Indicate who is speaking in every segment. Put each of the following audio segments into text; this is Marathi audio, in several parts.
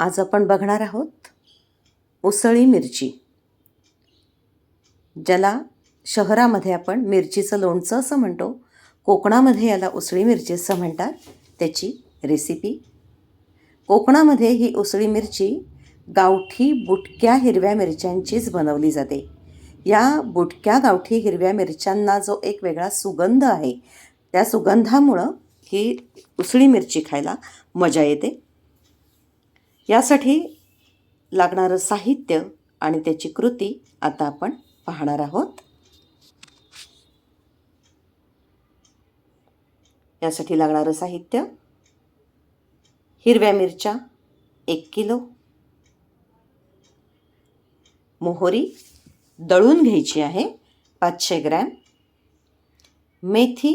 Speaker 1: आज आपण बघणार आहोत उसळी मिरची. ज्याला शहरामध्ये आपण मिरचीचं लोणचं असं म्हणतो कोकणामध्ये याला उसळी मिरची असं म्हणतात त्याची रेसिपी कोकणामध्ये ही उसळी मिरची गावठी बुटक्या हिरव्या मिरच्यांचीच बनवली जाते. या बुटक्या गावठी हिरव्या मिरच्यांना जो एक वेगळा सुगंध आहे त्या सुगंधामुळं ही उसळी मिरची खायला मजा येते. यासाठी लागणारं साहित्य आणि त्याची कृती आता आपण पाहणार आहोत. यासाठी लागणारं साहित्य हिरव्या मिरच्या एक किलो मोहरी दळून घ्यायची आहे पाचशे ग्रॅम मेथी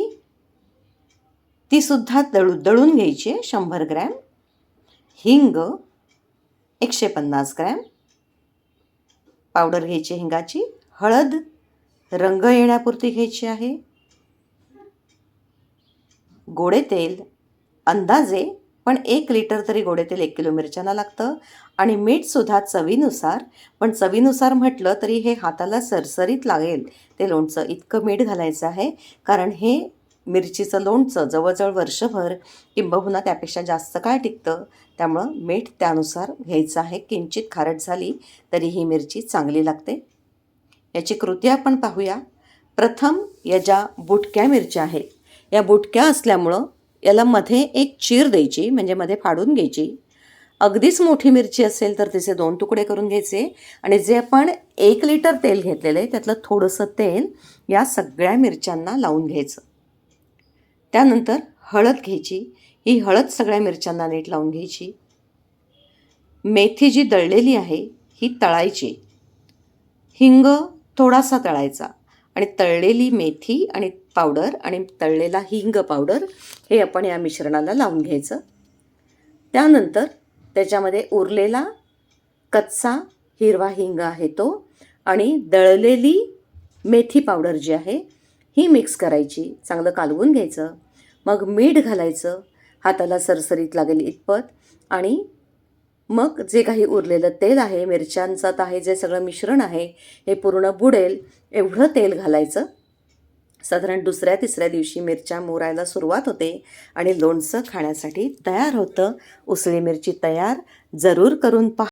Speaker 1: तीसुद्धा दळू दळून घ्यायची आहे शंभर ग्रॅम हिंग एकशे पन्नास ग्रॅम. पावडर घ्यायची हिंगाची. हळद. रंग येण्यापुरती घ्यायची आहे. गोडे तेल. अंदाजे पण एक लिटर तरी गोडे तेल एक किलो मिरच्यांना लागतं. आणि मीठसुद्धा चवीनुसार. पण चवीनुसार म्हटलं तरी हे हाताला सरसरीत लागेल. ते लोणचं इतकं मीठ घालायचं आहे. कारण हे मिरचीचं लोणचं जवळजवळ वर्षभर किंबहुना त्यापेक्षा जास्त काळ टिकतं. त्यामुळं मीठ त्यानुसार घ्यायचं आहे. किंचित खारट झाली तरी ही मिरची चांगली लागते. याची कृती आपण पाहूया. प्रथम या ज्या बुटक्या मिरच्या आहेत या बुटक्या असल्यामुळं याला मध्ये एक चीर द्यायची म्हणजे मध्ये फाडून घ्यायची. अगदीच मोठी मिरची असेल तर तिचे दोन तुकडे करून घ्यायचे आणि जे आपण एक लिटर तेल घेतलेलं आहे त्यातलं थोडंसं तेल या सगळ्या मिरच्यांना लावून घ्यायचं. त्यानंतर हळद घ्यायची. ही हळद सगळ्या मिरच्यांना नीट लावून घ्यायची. मेथी जी दळलेली आहे ही तळायची. हिंग थोडासा तळायचा आणि तळलेली मेथी आणि पावडर आणि तळलेला हिंग पावडर हे आपण या मिश्रणाला लावून घ्यायचं. त्यानंतर त्याच्यामध्ये उरलेला कच्चा हिरवा हिंग आहे तो आणि दळलेली मेथी पावडर जी आहे ही मिक्स करायची. चांगलं कालवून घ्यायचं. मग मीठ घालायचं हाताला सरसरीत लागेल इतपत आणि मग जे काही उरलेलं तेल आहे मिरच्यांचं तर आहे जे सगळं मिश्रण आहे हे पूर्ण बुडेल एवढं तेल घालायचं. साधारण दुसऱ्या तिसऱ्या दिवशी मिरच्या मोरायला सुरुवात होते आणि लोणचं खाण्यासाठी तयार होतं. उसळी मिरची तयार जरूर करून पहा.